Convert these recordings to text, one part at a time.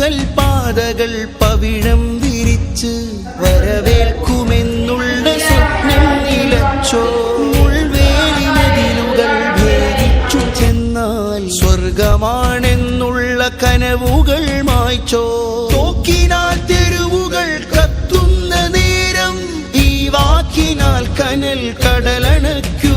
കൽപാതകൾ പവിഴം വിരിച്ച് വരവേൽക്കുമെന്നുള്ള സ്വപ്നം നിലച്ചോ? മുൾവേലി ഭേദിച്ചു ചെന്നാൽ സ്വർഗമാണെന്നുള്ള കനവുകൾ മായ്ച്ചോ? തോക്കിനാൽ തെരുവുകൾ കത്തുന്ന നേരം ഈ വാക്കിനാൽ കനൽ കടലണയ്ക്കൂ.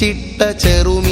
പിടിച്ചിട്ട ചെറുമീ